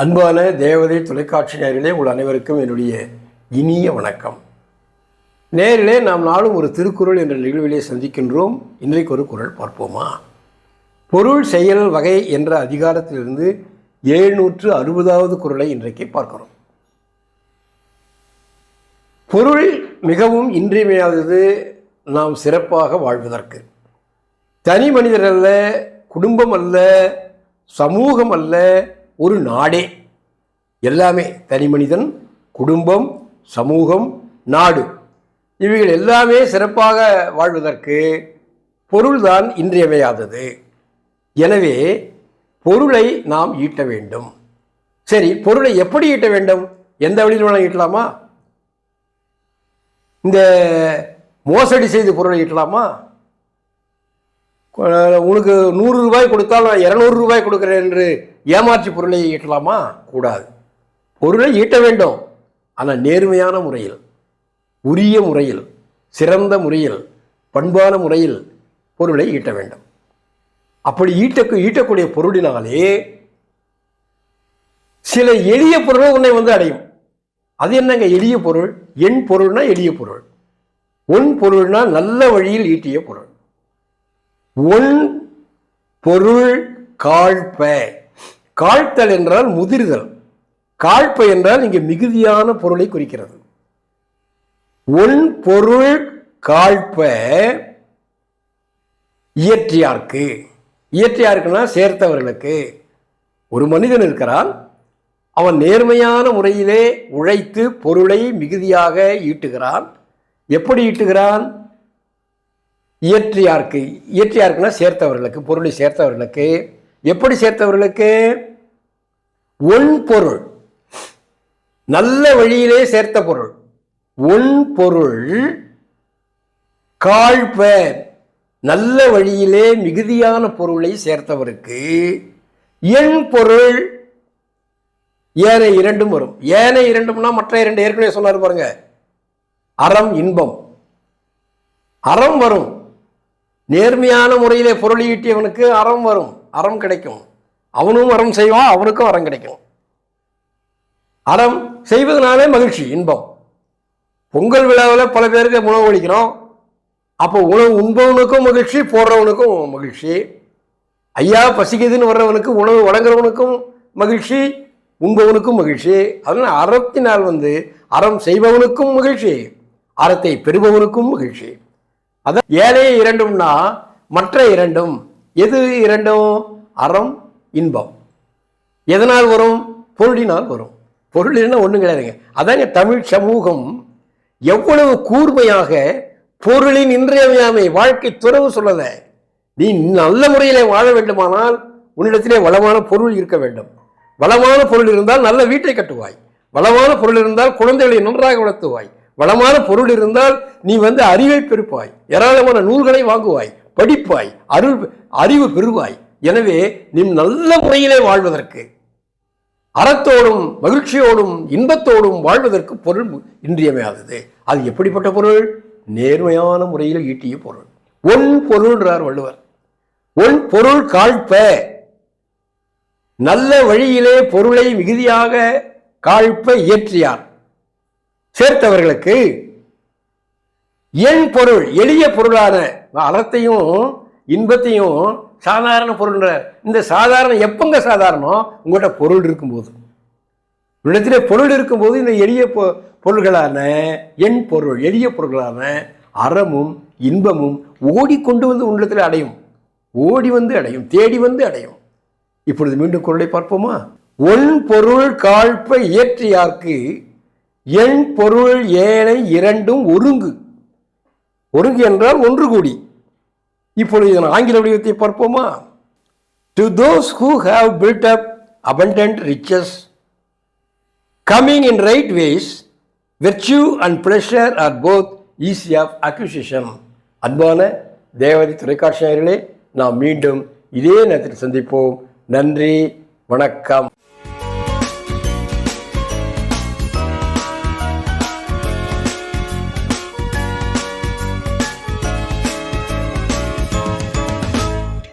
அன்பான தேவதை தொலைக்காட்சி நேரிலே உங்கள் அனைவருக்கும் என்னுடைய இனிய வணக்கம். நேரிலே நாம் நாளும் ஒரு திருக்குறள் என்ற நிகழ்விலே சந்திக்கின்றோம். இன்றைக்கு ஒரு குரல் பார்ப்போமா? பொருள் செயல் வகை என்ற அதிகாரத்திலிருந்து எழுநூற்று அறுபதாவது குரலை இன்றைக்கு பார்க்கிறோம். பொருள் மிகவும் இன்றியமையாதது நாம் சிறப்பாக வாழ்வதற்கு. தனி மனிதர் அல்ல குடும்பம் அல்ல சமூகம் அல்ல ஒரு நாடே. எல்லாமே தனி மனிதன் குடும்பம் சமூகம் நாடு. இவைகள் எல்லாமே சிறப்பாக வாழ்வதற்கு பொருள்தான் இன்றியமையாதது. எனவே பொருளை நாம் ஈட்ட வேண்டும். சரி பொருளை எப்படி ஈட்ட வேண்டும்? எந்த வழியில் வேணாலும் ஈட்டலாமா? இந்த மோசடி செய்து பொருளை ஈட்டலாமா? உனக்கு நூறு ரூபாய் கொடுத்தால் நான் இரநூறு ரூபாய் கொடுக்குறேன் என்று ஏமாற்றி பொருளை ஈட்டலாமா? கூடாது. பொருளை ஈட்ட வேண்டும். ஆனால் நேர்மையான முறையில் உரிய முறையில் சிறந்த முறையில் பண்பான முறையில் பொருளை ஈட்ட வேண்டும். அப்படி ஈட்ட ஈட்டக்கூடிய பொருளினாலே சில எளிய பொருள் உன்னை வந்து அடையும். அது என்னங்க எளிய பொருள்? என் பொருள்னா எளிய பொருள். உன் பொருள்னா நல்ல வழியில் ஈட்டிய பொருள். ஒன் பொருள் காழ்ப்ப காழ்த்தல் என்றால் முதிர்தல். காழ்ப்பு என்றால் இங்கே மிகுதியான பொருளை குறிக்கிறது. உன் பொருள் காழ்ப்ப இயற்றியார்க்கு. இயற்றியாருக்குன்னா சேர்த்தவர்களுக்கு. ஒரு மனிதன் இருக்கிறான் அவன் நேர்மையான முறையிலே உழைத்து பொருளை மிகுதியாக ஈட்டுகிறான். எப்படி ஈட்டுகிறான்? இயற்றியார்க்கு. இயற்றியார்க்குன்னா சேர்த்தவர்களுக்கு பொருளை சேர்த்தவர்களுக்கு. எப்படி சேர்த்தவர்களுக்கு? ஒன் பொருள். நல்ல வழியிலே சேர்த்த பொருள். ஒன் பொருள் காழ்ப்ப நல்ல வழியிலே மிகுதியான பொருளை சேர்த்தவருக்கு என் பொருள். ஏனை இரண்டும் வரும். ஏனை இரண்டும்னா மற்ற இரண்டு ஏற்கனவே சொன்னார் பாருங்க. அறம் இன்பம். அறம் வரும். நேர்மையான முறையிலே பொருள் ஈட்டியவனுக்கு அறம் வரும். அறம் கிடைக்கும். அவனும் அறம் செய்வான் அவனுக்கும் அறம் கிடைக்கும். அறம் செய்வதனாலே மகிழ்ச்சி இன்பம். பொங்கல் விழாவில் பல பேருக்கு உணவு அளிக்கிறோம். அப்போ உணவு உண்பவனுக்கும் மகிழ்ச்சி போடுறவனுக்கும் மகிழ்ச்சி. ஐயா பசிக்குதுன்னு வர்றவனுக்கு உணவு வழங்குறவனுக்கும் மகிழ்ச்சி உண்பவனுக்கும் மகிழ்ச்சி. அதனால் அறத்தினால் வந்து அறம் செய்பவனுக்கும் மகிழ்ச்சி அறத்தை பெறுபவனுக்கும் மகிழ்ச்சி. அதான் ஏழை இரண்டும்னா மற்ற இரண்டும். எது இரண்டும்? அறம் இன்பம். எதனால் வரும்? பொருளினால் வரும். பொருளினா ஒன்றும் கிடையாதுங்க. அதாங்க தமிழ் சமூகம் எவ்வளவு கூர்மையாக பொருளின் இன்றியமையாமை வாழ்க்கை துறவு சொல்லத நீ நல்ல முறையிலே வாழ வேண்டுமானால் உன்னிடத்திலே வளமான பொருள் இருக்க வேண்டும். வளமான பொருள் இருந்தால் நல்ல வீட்டை கட்டுவாய். வளமான பொருள் இருந்தால் குழந்தைகளை நன்றாக வளர்த்துவாய். வளமான பொருள் இருந்தால் நீ வந்து அறிவை பெருப்பாய் ஏராளமான நூல்களை வாங்குவாய். படிப்பாய் அருள் அறிவு பெறுவாய். எனவே நீ நல்ல முறையிலே வாழ்வதற்கு அறத்தோடும் மகிழ்ச்சியோடும் இன்பத்தோடும் வாழ்வதற்கு பொருள் இன்றியமையாதது. அது எப்படிப்பட்ட பொருள்? நேர்மையான முறையில் ஈட்டிய பொருள். ஒன் பொருள்ன்றார் வள்ளுவர். ஒன் பொருள் காழ்ப்ப. நல்ல வழியிலே பொருளை மிகுதியாக காழ்ப்ப இயற்றியார். சேர்த்தவர்களுக்கு என் பொருள் எளிய பொருளான அறத்தையும் இன்பத்தையும் சாதாரண பொருள்ன்ற இந்த சாதாரண எப்பங்க சாதாரணம் உங்கள்கிட்ட பொருள் இருக்கும்போது. உள்ளத்திலே பொருள் இருக்கும்போது இந்த எளிய பொ பொருள்களான என் பொருள் எளிய பொருள்களான அறமும் இன்பமும் ஓடிக்கொண்டு வந்து உள்ளத்தில் அடையும். ஓடி வந்து அடையும் தேடி வந்து அடையும். இப்பொழுது மீண்டும் குரலை பார்ப்போமா? ஒன் பொருள் காழ்ப்ப இயற்றியார்க்கு என் பொருள் ஏழை இரண்டும் ஒருங்கு. ஒருங்கு என்றால் ஒன்று கூடி. இப்பொழுது இதன் ஆங்கில வடிவத்தை பார்ப்போமா? To those who have build up abundant riches coming in right ways virtue and pleasure are both easy of accusation அன்பான தேவதி தொலைக்காட்சி நாம் மீண்டும் இதே நேரத்தில் சந்திப்போம். நன்றி வணக்கம்.